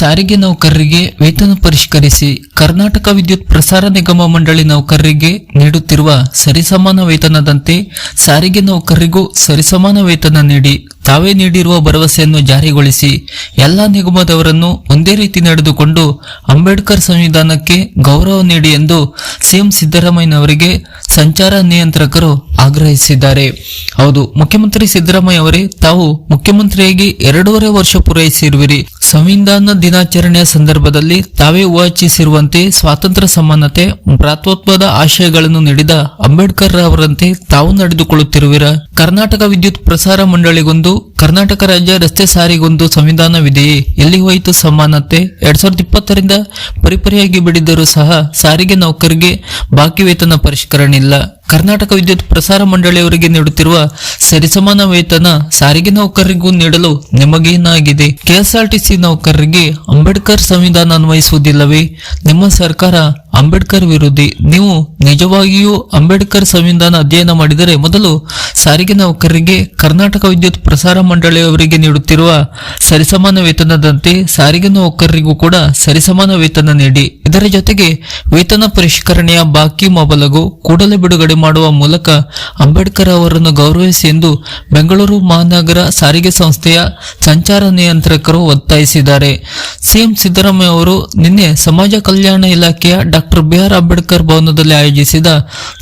ಸಾರಿಗೆ ನೌಕರರಿಗೆ ವೇತನ ಪರಿಷ್ಕರಿಸಿ ಕರ್ನಾಟಕ ವಿದ್ಯುತ್ ಪ್ರಸಾರ ನಿಗಮ ಮಂಡಳಿ ನೌಕರರಿಗೆ ನೀಡುತ್ತಿರುವ ಸರಿಸಮಾನ ವೇತನದಂತೆ ಸಾರಿಗೆ ನೌಕರರಿಗೂ ಸರಿಸಮಾನ ವೇತನ ನೀಡಿ ತಾವೇ ನೀಡಿರುವ ಭರವಸೆಯನ್ನು ಜಾರಿಗೊಳಿಸಿ ಎಲ್ಲ ನಿಗಮದವರನ್ನು ಒಂದೇ ರೀತಿ ನಡೆದುಕೊಂಡು ಅಂಬೇಡ್ಕರ್ ಸಂವಿಧಾನಕ್ಕೆ ಗೌರವ ನೀಡಿ ಎಂದು ಸಿಎಂ ಸಿದ್ದರಾಮಯ್ಯನವರಿಗೆ ಸಂಚಾರ ನಿಯಂತ್ರಕರು ಆಗ್ರಹಿಸಿದ್ದಾರೆ. ಹೌದು, ಮುಖ್ಯಮಂತ್ರಿ ಸಿದ್ದರಾಮಯ್ಯ ಅವರೇ ತಾವು ಮುಖ್ಯಮಂತ್ರಿಯಾಗಿ ಎರಡೂವರೆ ವರ್ಷ ಪೂರೈಸಿರುವಿರಿ. ಸಂವಿಧಾನ ದಿನಾಚರಣೆಯ ಸಂದರ್ಭದಲ್ಲಿ ತಾವೇ ವಾಚಿಸಿರುವಂತೆ ಸ್ವಾತಂತ್ರ್ಯ ಸಮಾನತೆ, ಭ್ರಾತೃತ್ವದ ಆಶಯಗಳನ್ನು ನೀಡಿದ ಅಂಬೇಡ್ಕರ್ ಅವರಂತೆ ತಾವು ನಡೆದುಕೊಳ್ಳುತ್ತಿರುವಿರ. ಕರ್ನಾಟಕ ವಿದ್ಯುತ್ ಪ್ರಸಾರ ಮಂಡಳಿಗೊಂದು, ಕರ್ನಾಟಕ ರಾಜ್ಯ ರಸ್ತೆ ಸಾರಿಗೊಂದು ಸಂವಿಧಾನವಿದೆಯೇ? ಎಲ್ಲಿ ಹೋಯಿತು ಸಮಾನತೆ? ಎರಡ್ ಸಾವಿರದ ಇಪ್ಪತ್ತರಿಂದ ಪರಿಪರಿಯಾಗಿ ಬಿಡಿದರೂ ಸಹ ಸಾರಿಗೆ ನೌಕರಿಗೆ ಬಾಕಿ ವೇತನ ಪರಿಷ್ಕರಣೆ ಇಲ್ಲ. ಕರ್ನಾಟಕ ವಿದ್ಯುತ್ ಪ್ರಸಾರ ಮಂಡಳಿಯವರಿಗೆ ನೀಡುತ್ತಿರುವ ಸರಿಸಮಾನ ವೇತನ ಸಾರಿಗೆ ನೌಕರರಿಗೂ ನೀಡಲು ನಿಮಗೇನಾಗಿದೆ? ಕೆಎಸ್ಆರ್ಟಿಸಿ ನೌಕರರಿಗೆ ಅಂಬೇಡ್ಕರ್ ಸಂವಿಧಾನ ಅನ್ವಯಿಸುವುದಿಲ್ಲವೇ? ನಿಮ್ಮ ಸರ್ಕಾರ ಅಂಬೇಡ್ಕರ್ ವಿರೋಧಿ. ನೀವು ನಿಜವಾಗಿಯೂ ಅಂಬೇಡ್ಕರ್ ಸಂವಿಧಾನ ಅಧ್ಯಯನ ಮಾಡಿದರೆ ಮೊದಲು ಸಾರಿಗೆ ನೌಕರರಿಗೆ ಕರ್ನಾಟಕ ವಿದ್ಯುತ್ ಪ್ರಸಾರ ಮಂಡಳಿಯವರಿಗೆ ನೀಡುತ್ತಿರುವ ಸರಿಸಮಾನ ವೇತನದಂತೆ ಸಾರಿಗೆ ನೌಕರರಿಗೂ ಕೂಡ ಸರಿಸಮಾನ ವೇತನ ನೀಡಿ. ಇದರ ಜೊತೆಗೆ ವೇತನ ಪರಿಷ್ಕರಣೆಯ ಬಾಕಿ ಮೊಬಲಗು ಕೂಡಲೇ ಬಿಡುಗಡೆ ಮಾಡುವ ಮೂಲಕ ಅಂಬೇಡ್ಕರ್ ಅವರನ್ನು ಗೌರವಿಸಿ ಎಂದು ಬೆಂಗಳೂರು ಮಹಾನಗರ ಸಾರಿಗೆ ಸಂಸ್ಥೆಯ ಸಂಚಾರ ನಿಯಂತ್ರಕರು ಒತ್ತಾಯಿಸಿದ್ದಾರೆ. ಸಿಎಂ ಸಿದ್ದರಾಮಯ್ಯ ಅವರು ನಿನ್ನೆ ಸಮಾಜ ಕಲ್ಯಾಣ ಇಲಾಖೆಯ ಡಾಕ್ಟರ್ ಬಿಆರ್ ಅಂಬೇಡ್ಕರ್ ಭವನದಲ್ಲಿ ಆಯೋಜಿಸಿದ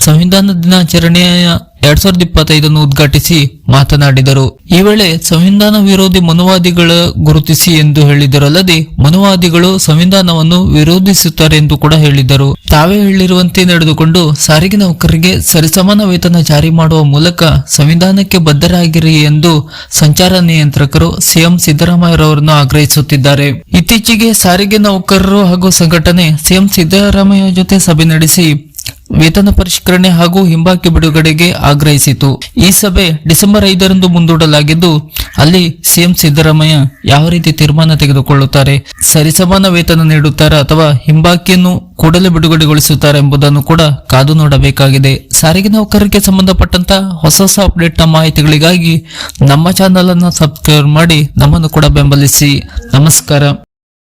ಸಂವಿಧಾನ ದಿನಾಚರಣೆಯ ಎರಡ್ ಸಾವಿರದ ಇಪ್ಪತ್ತೈದನ್ನು ಉದ್ಘಾಟಿಸಿ ಮಾತನಾಡಿದರು. ಈ ವೇಳೆ ಸಂವಿಧಾನ ವಿರೋಧಿ ಮನುವಾದಿಗಳ ಗುರುತಿಸಿ ಎಂದು ಹೇಳಿದರಲ್ಲದೆ, ಮನುವಾದಿಗಳು ಸಂವಿಧಾನವನ್ನು ವಿರೋಧಿಸುತ್ತಾರೆ ಎಂದು ಕೂಡ ಹೇಳಿದರು. ತಾವೇ ಹೇಳಿರುವಂತೆ ನಡೆದುಕೊಂಡು ಸಾರಿಗೆ ನೌಕರರಿಗೆ ಸರಿಸಮಾನ ವೇತನ ಜಾರಿ ಮಾಡುವ ಮೂಲಕ ಸಂವಿಧಾನಕ್ಕೆ ಬದ್ಧರಾಗಿರಿ ಎಂದು ಸಂಚಾರ ನಿಯಂತ್ರಕರು ಸಿಎಂ ಸಿದ್ದರಾಮಯ್ಯರವರನ್ನು ಆಗ್ರಹಿಸುತ್ತಿದ್ದಾರೆ. ಇತ್ತೀಚೆಗೆ ಸಾರಿಗೆ ನೌಕರರು ಹಾಗೂ ಸಂಘಟನೆ ಸಿಎಂ ಸಿದ್ದರಾಮಯ್ಯ ಜೊತೆ ಸಭೆ ನಡೆಸಿ ವೇತನ ಪರಿಷ್ಕರಣೆ ಹಾಗೂ ಹಿಂಬಾಕಿ ಬಿಡುಗಡೆಗೆ ಆಗ್ರಹಿಸಿತು. ಈ ಸಭೆ ಡಿಸೆಂಬರ್ ಐದರಂದು ಮುಂದೂಡಲಾಗಿದ್ದು, ಅಲ್ಲಿ ಸಿಎಂ ಸಿದ್ದರಾಮಯ್ಯ ಯಾವ ರೀತಿ ತೀರ್ಮಾನ ತೆಗೆದುಕೊಳ್ಳುತ್ತಾರೆ, ಸರಿಸಮಾನ ವೇತನ ನೀಡುತ್ತಾರೆ ಅಥವಾ ಹಿಂಬಾಕಿಯನ್ನು ಕೂಡಲೇ ಬಿಡುಗಡೆಗೊಳಿಸುತ್ತಾರೆ ಎಂಬುದನ್ನು ಕೂಡ ಕಾದು ನೋಡಬೇಕಾಗಿದೆ. ಸಾರಿಗೆ ನೌಕರರಿಗೆ ಸಂಬಂಧಪಟ್ಟಂತ ಹೊಸ ಹೊಸ ಅಪ್ಡೇಟ್ನ ಮಾಹಿತಿಗಳಿಗಾಗಿ ನಮ್ಮ ಚಾನಲ್ ಅನ್ನು ಸಬ್ಸ್ಕ್ರೈಬ್ ಮಾಡಿ ನಮ್ಮನ್ನು ಕೂಡ ಬೆಂಬಲಿಸಿ. ನಮಸ್ಕಾರ.